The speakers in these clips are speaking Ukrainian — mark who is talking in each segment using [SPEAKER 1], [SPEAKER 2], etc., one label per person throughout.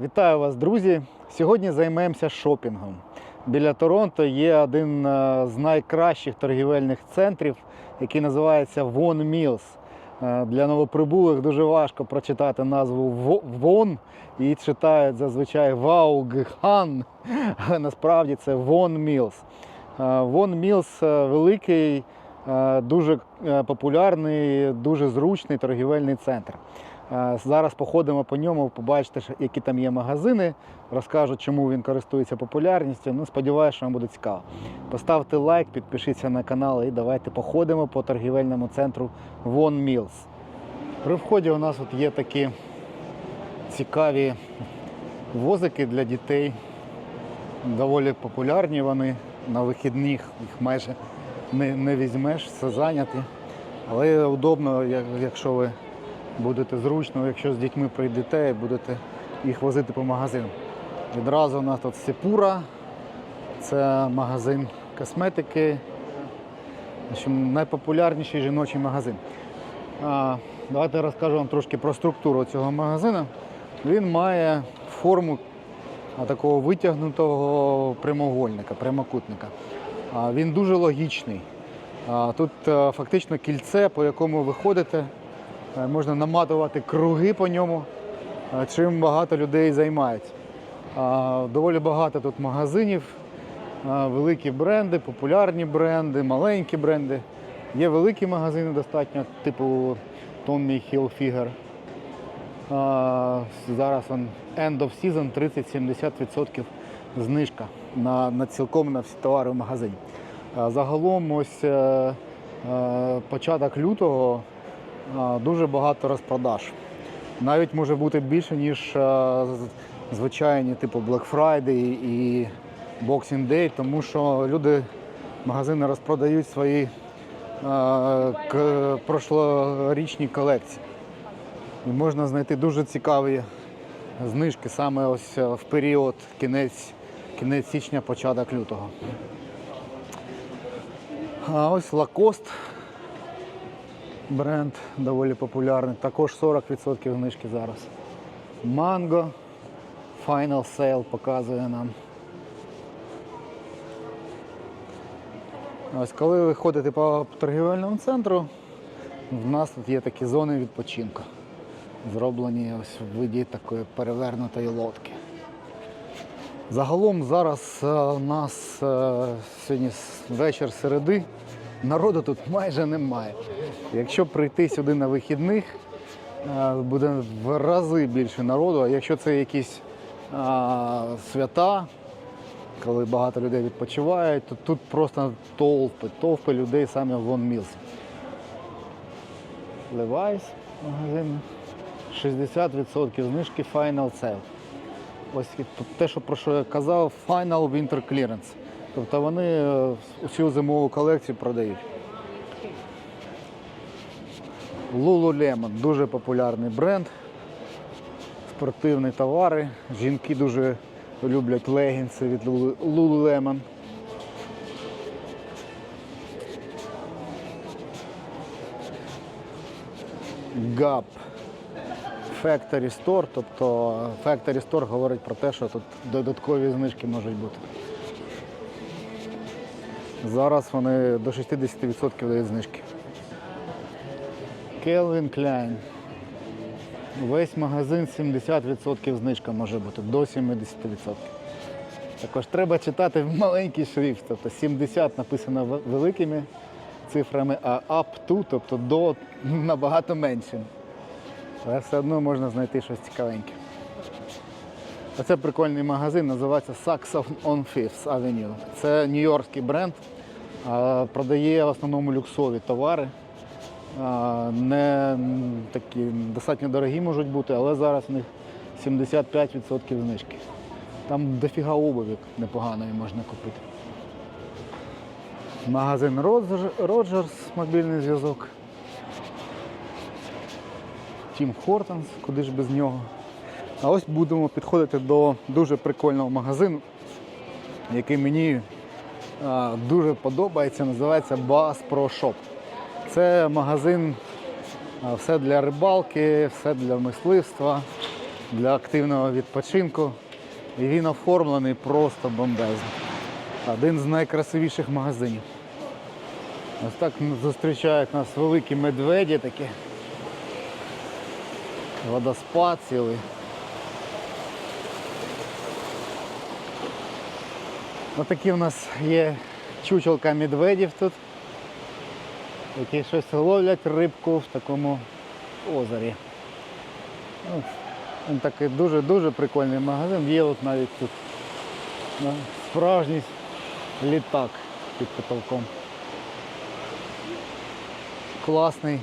[SPEAKER 1] Вітаю вас, друзі! Сьогодні займемося шопінгом. Біля Торонто є один е, з найкращих торгівельних центрів, який називається Von Mills. Е, Для новоприбулих дуже важко прочитати назву Во- Von. Її читають зазвичай Ваугхан, але насправді це. Е, Von Mills е, великий, е, дуже популярний, дуже зручний торгівельний центр. Е, Зараз походимо по ньому, побачите, які там є магазини, розкажу, чому він користується популярністю. Ну, сподіваюся, що вам буде цікаво. Поставте лайк, підпишіться на канал і давайте походимо по торгівельному центру Von Mills. При вході у нас от є такі цікаві возики для дітей. Доволі популярні вони. На вихідних їх майже не, не візьмеш, все зайняті. Але удобно, якщо ви будете зручно, якщо з дітьми прийдете і будете їх возити по магазинам. Відразу у нас тут Сепура, це магазин косметики, найпопулярніший жіночий магазин. А, давайте розкажу вам трошки про структуру цього магазину. Він має форму такого витягнутого прямоугольника, прямокутника. А, Він дуже логічний. А, Тут е, фактично кільце, по якому ви ходите, можна наматувати круги по ньому, е, чим багато людей займаються. А, Доволі багато тут магазинів, великі бренди, популярні бренди, маленькі бренди. Є великі магазини достатньо, типу Tommy Hilfiger. Зараз он end of season 30-70% знижка на, на цілком на всі товари в магазині. Загалом ось е, е, початок лютого дуже багато розпродаж. Навіть може бути більше, ніж звичайні, типу Black Friday і Boxing Day, тому що люди, магазини розпродають свої прошлорічні колекції. І можна знайти дуже цікаві знижки саме ось е, в період кінець, кінець січня, початок лютого. А ось Lacoste бренд доволі популярний. Також 40% знижки зараз. Mango Final Sale показує нам. Ось коли ви ходите по торгівельному центру, в нас тут є такі зони відпочинку. Зроблені ось в виді такої перевернутої лодки. Загалом зараз е, у нас е, сьогодні вечір середи, народу тут майже немає. Якщо прийти сюди на вихідних, е, буде в рази більше народу, а якщо це якісь е, свята, коли багато людей відпочивають, то тут просто толпи, толпи людей саме Вон Мілс. Levi's магазин. 60% знижки Final Sale. Ось те, що про що я казав, Final Winter Clearance. Тобто вони е, усю зимову колекцію продають. Lululemon дуже популярний бренд. Спортивні товари. Жінки дуже люблять легінси від Lulu- Lululemon. Gap. Factory Store, тобто Factory Store говорить про те, що тут додаткові знижки можуть бути. Зараз вони до 60% дають знижки. Calvin Klein. Весь магазин 70% знижка може бути, до 70%. Також треба читати маленький шрифт, тобто 70 написано великими цифрами, а up to, тобто до набагато меншим. Але все одно можна знайти щось цікавеньке. Оце прикольний магазин, називається Saks on Fifth Avenue. Це нью-йоркський бренд, продає в основному люксові товари. Не такі достатньо дорогі можуть бути, але зараз у них 75% знижки. Там дофіга обуві непоганої можна купити. Магазин Роджерс, мобільний зв'язок. Тім Хортонс, куди ж без нього. А ось будемо підходити до дуже прикольного магазину, який мені дуже подобається, називається Bass Pro Shop. Це магазин все для рибалки, все для мисливства. для активного відпочинку. І він оформлений просто бомбезно. Один з найкрасивіших магазинів. Ось так зустрічають нас великі медведі такі. Водоспад цілий. Ось такі в нас є чучелка медведів тут, які щось ловлять рибку в такому озері. Ну, Він такий дуже-дуже прикольний магазин. Є от навіть тут справжній літак під потолком. Класний,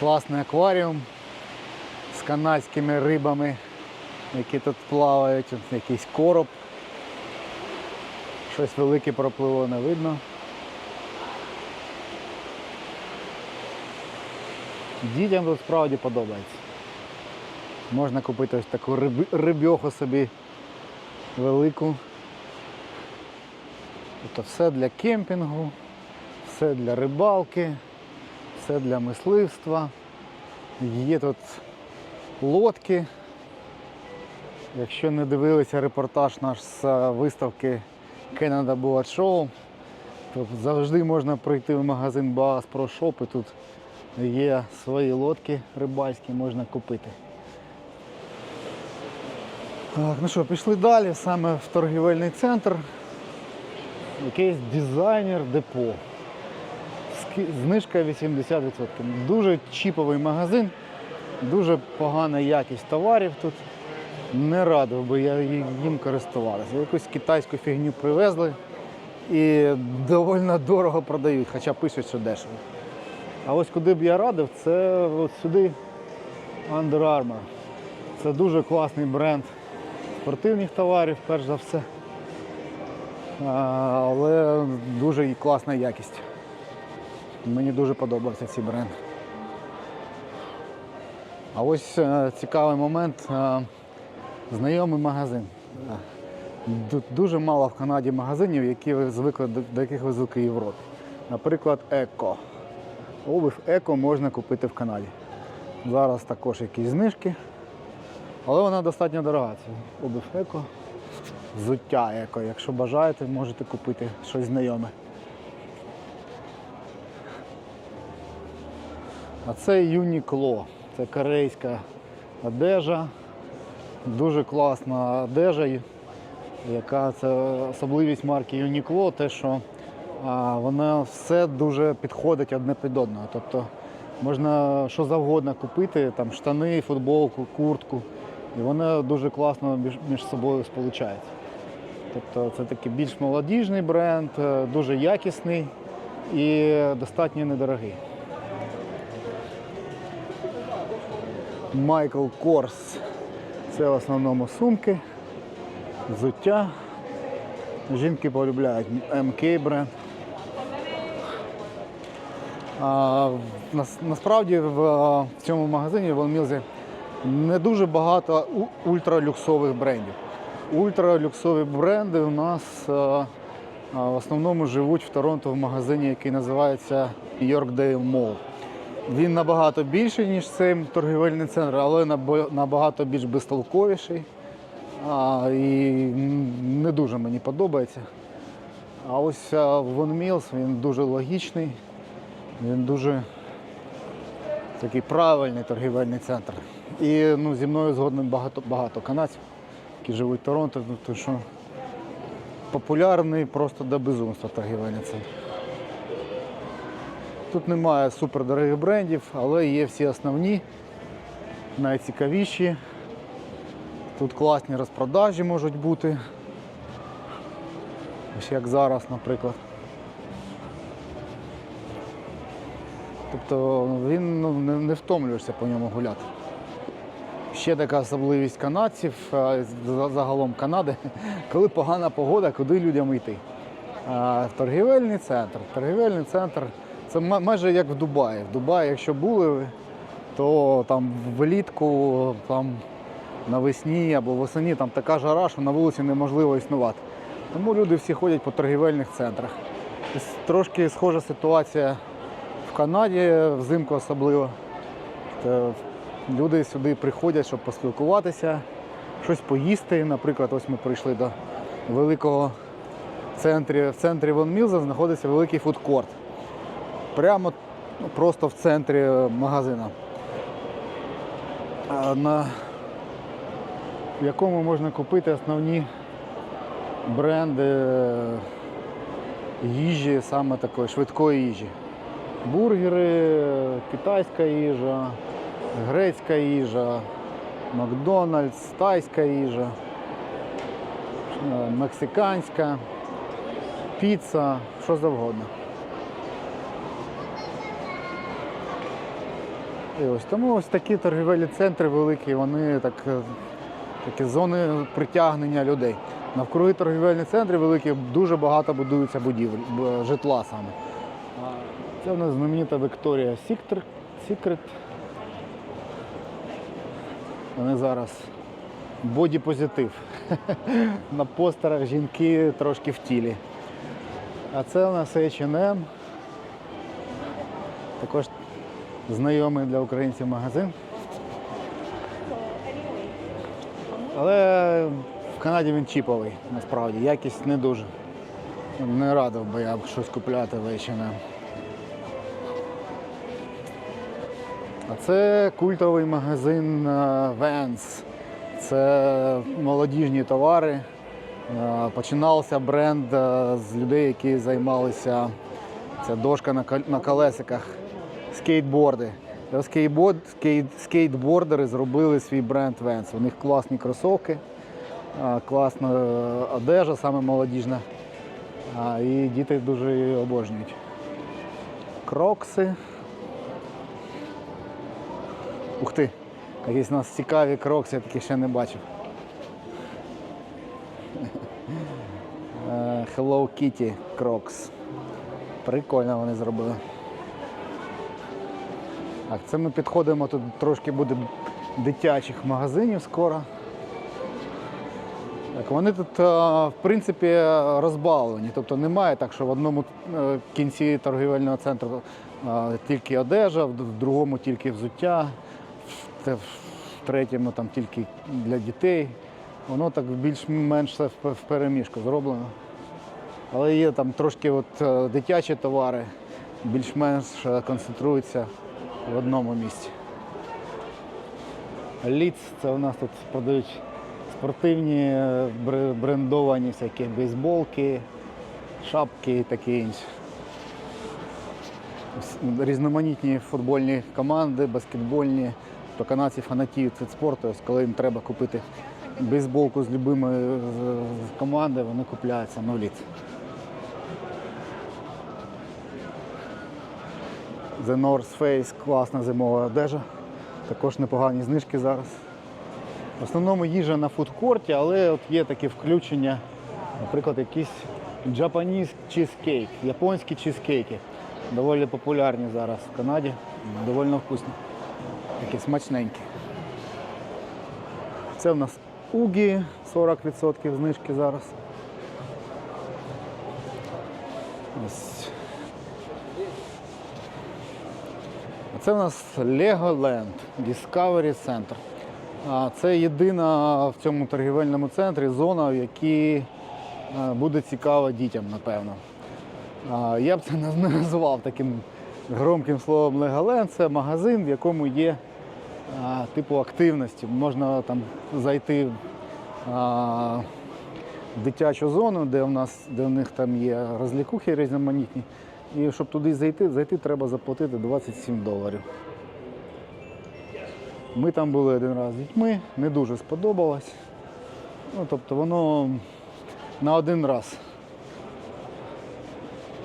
[SPEAKER 1] класний акваріум з канадськими рибами, які тут плавають, якийсь короб. Щось велике пропливло, не видно. Дітям тут справді подобається. Можна купити ось таку риб- рибьоху собі велику. Тобто все для кемпінгу, все для рибалки, все для мисливства. Є тут лодки. Якщо не дивилися репортаж наш з е, виставки Canada Boat Show, то завжди можна прийти в магазин Bass Pro Shop і тут є свої лодки рибальські, можна купити. Так, ну що, пішли далі, саме в торгівельний центр. Якийсь дизайнер депо. Знижка 80%. Дуже чіповий магазин, дуже погана якість товарів тут. Не радив би я їм користуватися. Якусь китайську фігню привезли і доволі дорого продають, хоча пишуть, що дешево. А ось куди б я радив, це от сюди Under Armour. Це дуже класний бренд спортивних товарів, перш за все. Але дуже класна якість. Мені дуже подобається цей бренд. А ось е, цікавий момент. е, Знайомий магазин. Е, Дуже мало в Канаді магазинів, які ви звикли до яких ви звикли в Європі. Наприклад, Еко. Обувь Еко можна купити в Канаді. Зараз також якісь знижки. Але вона достатньо дорога. Це обувь Еко. Взуття Еко. Якщо бажаєте, можете купити щось знайоме. А це Юнікло. Це корейська одежа. Дуже класна одежа, яка це особливість марки Uniqlo, те, що а, вона все дуже підходить одне під одного. Тобто можна що завгодно купити, там штани, футболку, куртку, і вона дуже класно між, між собою сполучається. Тобто це такий більш молодіжний бренд, е, дуже якісний і достатньо недорогий. Майкл Корс. Це в основному сумки, взуття. Жінки полюбляють МК бренд. Насправді в, цьому магазині в Мілзі не дуже багато ультралюксових брендів. Ультралюксові бренди у нас в основному живуть в Торонто в магазині, який називається Yorkdale Mall. Він набагато більший, ніж цей торгівельний центр, але набагато більш безтолковіший. А, і не дуже мені подобається. А ось Von Mills, він дуже логічний, він дуже такий правильний торгівельний центр. І ну, зі мною згодно багато, багато канадців, які живуть в Торонто, тому що популярний просто до безумства торгівельний центр. Тут немає супердорогих брендів, але є всі основні, найцікавіші. Тут класні розпродажі можуть бути. Ось як зараз, наприклад. Тобто він ну, не, втомлюєшся по ньому гуляти. Ще така особливість канадців, загалом Канади, коли погана погода, куди людям йти. А, торгівельний центр. Торгівельний центр це майже як в Дубаї. В Дубаї, якщо були то там влітку, там навесні або восені там така жара, що на вулиці неможливо існувати. Тому люди всі ходять по торгівельних центрах. Трошки схожа ситуація в Канаді, взимку особливо. Та люди сюди приходять, щоб поспілкуватися, щось поїсти. Наприклад, ось ми прийшли до великого центрі. В центрі Вон Мілза знаходиться великий фудкорт. Прямо ну, просто в центрі е, магазину. На в якому можна купити основні бренди е, їжі, саме такої швидкої їжі. Бургери, китайська їжа, грецька їжа, Макдональдс, тайська їжа, е, мексиканська, піца, що завгодно. І ось тому ось такі торгівельні центри великі, вони так, е, такі зони притягнення людей. Навкруги торгівельні центри великі, дуже багато будується будівель, житла саме. Це в нас знаменита Secret. Secret. Вони зараз боді-позитив. На постерах жінки трошки в тілі. А це у нас H&M. Також знайомий для українців магазин. Але в Канаді він чіповий, насправді. Якість не дуже. Не радив би я щось купляти в H&M. А це культовий магазин е, Vans. Це молодіжні товари. Е, Починався бренд е, з людей, які займалися це дошка на колесиках, скейтборди. Скейтборд, скейт, скейтбордери зробили свій бренд Vans. У них класні кросовки, класна одежа, саме молодіжна. І діти дуже обожнюють. Крокси. Ух ти! Якісь у нас цікаві крокси, я таких ще не бачив. Е, Hello Kitty Crocs. Прикольно вони зробили. Так, це ми підходимо, тут трошки буде дитячих магазинів скоро. Так, вони тут, е, в принципі, розбавлені. Тобто немає так, що в одному е, кінці торгівельного центру тільки одежа, в другому тільки взуття, те- в третьому там тільки для дітей. Воно так більш-менш в переміжку зроблено. Але є там трошки от, е, дитячі товари, більш-менш е, концентруються в одному місці. Ліц це у нас тут продають спортивні е, брендовані всякі бейсболки, шапки і таке інше. Різноманітні футбольні команди, баскетбольні, то канадці фанатіють від спорту. Ось коли їм треба купити бейсболку з любимої команди, вони купляють в. The North Face класна зимова одежа. Також непогані знижки зараз. В основному їжа на фудкорті, але от є такі включення, наприклад, якийсь Japanese cheesecake, японські чизкейки. Доволі популярні зараз в Канаді, доволі вкусні. Такі смачненькі. Це в нас угі, 40% знижки зараз. Ось. Це в нас Legoland Discovery Center. Це єдина в цьому торгівельному центрі зона, в якій е, буде цікаво дітям, напевно. Я б це не назвав таким громким словом Legoland. Це магазин, в якому є а, типу активності. Можна там зайти в дитячу зону, де в нас, де в них там є розлікухи різноманітні. І щоб туди зайти, зайти треба заплатити 27 доларів. Ми там були один раз з дітьми, не дуже сподобалось. Ну, тобто воно на один раз.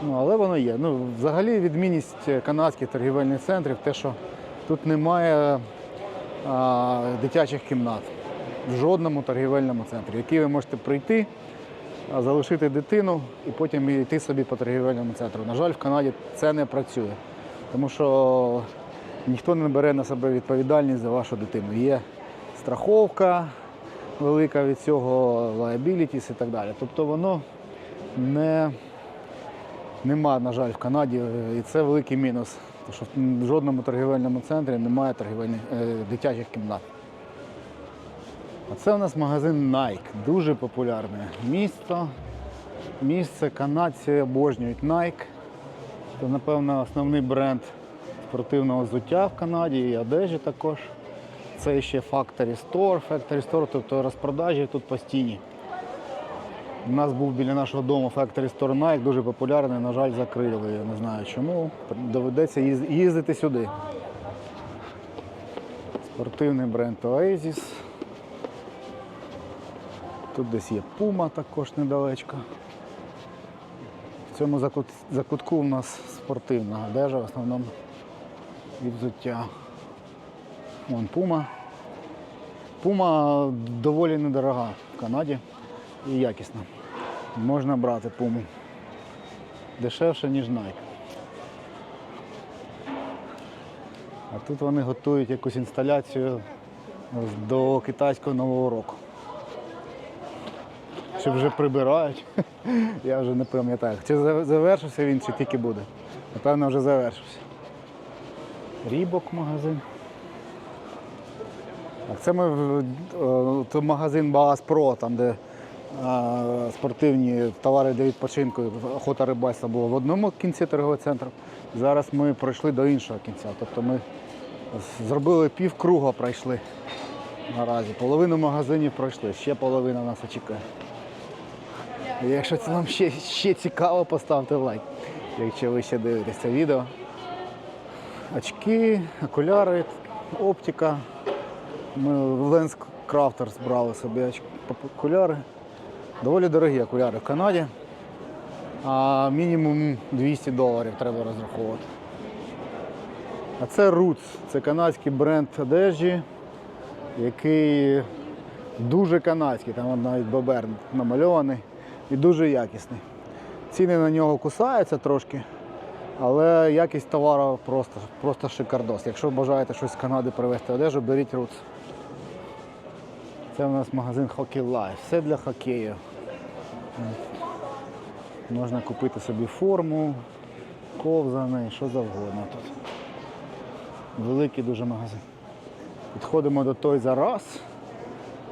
[SPEAKER 1] Ну, але воно є. Ну, взагалі відмінність канадських торгівельних центрів те, що тут немає а, дитячих кімнат в жодному торгівельному центрі, в який ви можете прийти, залишити дитину і потім йти собі по торгівельному центру. На жаль, в Канаді це не працює, тому що ніхто не бере на себе відповідальність за вашу дитину. Є страховка велика від цього, liabilities і так далі. Тобто воно не, нема, на жаль, в Канаді, і це великий мінус Тому що в жодному торгівельному центрі немає торгівельних е, дитячих кімнат. А це у нас магазин Nike, дуже популярне місто. Місце канадці обожнюють Nike. Це, напевно, основний бренд спортивного взуття в Канаді і одежі також. Це ще Factory Store. Factory Store, тобто розпродажі тут постійні. У нас був біля нашого дому Factory Store Nike, дуже популярний, на жаль, закрили. Я не знаю чому. Доведеться їздити сюди. Спортивний бренд Oasis. Тут десь є Puma також недалечко. В цьому закут- закутку у нас спортивна одежа в основному і взуття. Вон Puma. Puma доволі недорога в Канаді і якісна. Можна брати Puma. Дешевше, ніж Nike. А тут вони готують якусь інсталяцію до китайського нового року. Чи вже прибирають? Я вже не пам'ятаю. Чи завершився він, чи тільки буде. Напевно, вже завершився. Рібок магазин. А це ми в е, то магазин Багас Про, там де спортивні товари для відпочинку, охота рибальства було в одному кінці торгового центру. Зараз ми пройшли до іншого кінця. Тобто ми зробили пів круга пройшли наразі. Половину магазинів пройшли, ще половина нас очікує. Якщо це вам ще, ще цікаво, поставте лайк, якщо ви ще дивитесь це відео. Очки, окуляри, оптика. Ми в Lens Crafters брали собі окуляри. Доволі дорогі окуляри в Канаді. А мінімум 200 доларів треба розраховувати. А це Roots, це канадський бренд одежі, який дуже канадський, там навіть бобер намальований і дуже якісний. Ціни на нього кусаються трошки, але якість товару просто, просто шикардос. Якщо бажаєте щось з Канади привезти одежу, беріть Roots. Це у нас магазин Hockey Life. Все для хокею. Можна купити собі форму, ковзани, що завгодно тут. Великий дуже магазин. Підходимо до той зараз.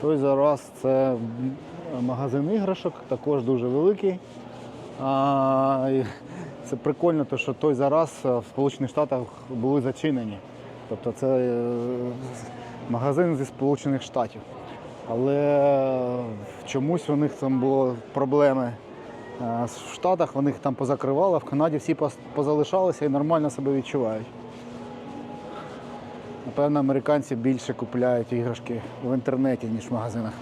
[SPEAKER 1] Той зараз це магазин іграшок, також дуже великий. Це прикольно, що той зараз в Сполучених Штатах були зачинені. Тобто це е, магазин зі Сполучених Штатів. Але чомусь у них там були проблеми е, в Штатах, вони їх там позакривали, в Канаді всі позалишалися і нормально себе відчувають. Напевно, американці більше купляють іграшки в інтернеті, ніж в магазинах.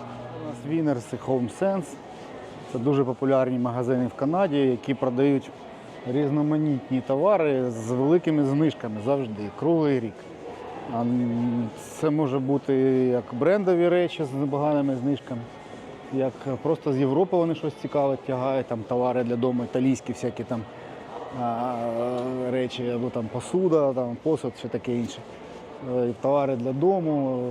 [SPEAKER 1] У нас Winners і Home Sense. Це дуже популярні магазини в Канаді, які продають різноманітні товари з великими знижками завжди, круглий рік. Це може бути як брендові речі з непоганими знижками, як просто з Європи вони щось цікаве тягають, там товари для дому, італійські всякі там речі, або там посуда, там посуд чи таке інше. Е, Товари для дому.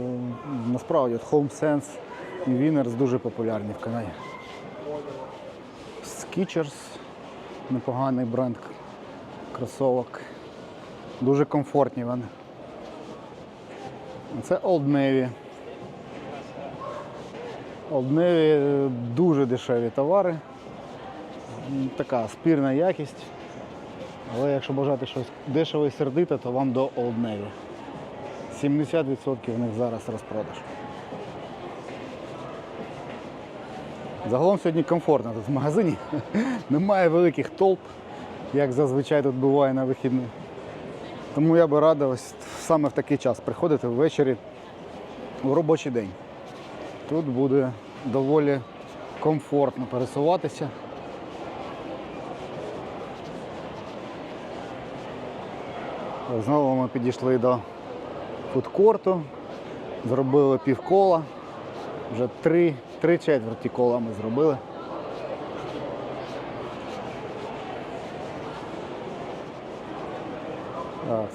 [SPEAKER 1] Е, Насправді от Home Sense і Winners дуже популярні в Канаді. Skechers, непоганий бренд кросовок. Дуже комфортні вони. Це Old Navy. Old Navy е, дуже дешеві товари. Така спірна якість. Але якщо бажати щось дешеве і сердите, то вам до Old Navy. 70% в них зараз розпродаж. Загалом сьогодні комфортно тут в магазині. Немає великих толп, як зазвичай тут буває на вихідних. Тому я би радив саме в такий час приходити ввечері в робочий день. Тут буде доволі комфортно пересуватися. Знову ми підійшли до фудкорту, зробили півкола. Вже три, три четверті кола ми зробили.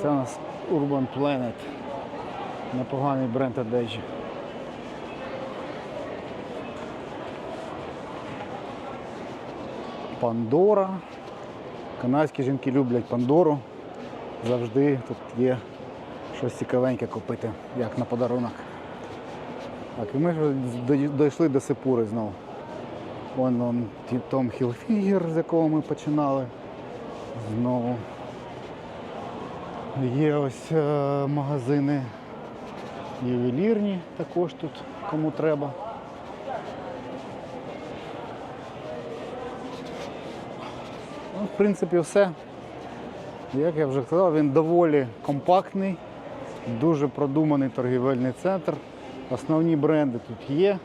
[SPEAKER 1] Це у нас Urban Planet. Непоганий бренд одежі. Пандора. Канадські жінки люблять Пандору. завжди тут є щось цікавеньке купити, як на подарунок. Так, і ми до- дійшли до Сипури знову. Вон он Том Хілфігер, з якого ми починали. Знову. Є ось е, магазини ювелірні також тут, кому треба. Ну, в принципі, все. Як я вже сказав, він доволі компактний, дуже продуманий торгівельний центр. Основні бренди тут є.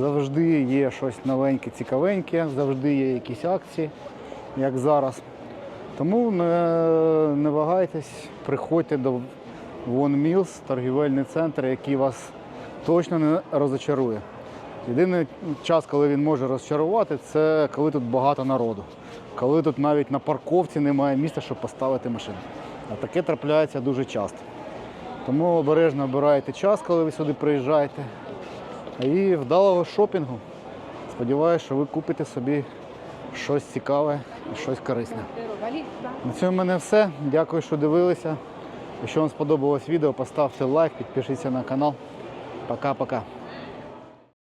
[SPEAKER 1] Завжди є щось новеньке, цікавеньке, завжди є якісь акції, як зараз. Тому не, не вагайтесь, приходьте до One Mills, торгівельний центр, який вас точно не розочарує. Єдиний час, коли він може розчарувати, це коли тут багато народу. Коли тут навіть на парковці немає місця, щоб поставити машину. А таке трапляється дуже часто. Тому обережно обирайте час, коли ви сюди приїжджаєте. І вдалого шопінгу. Сподіваюся, що ви купите собі щось цікаве і щось корисне. На цьому в мене все. Дякую, що дивилися. Якщо вам сподобалось відео, поставте лайк, підпишіться на канал. Пока-пока.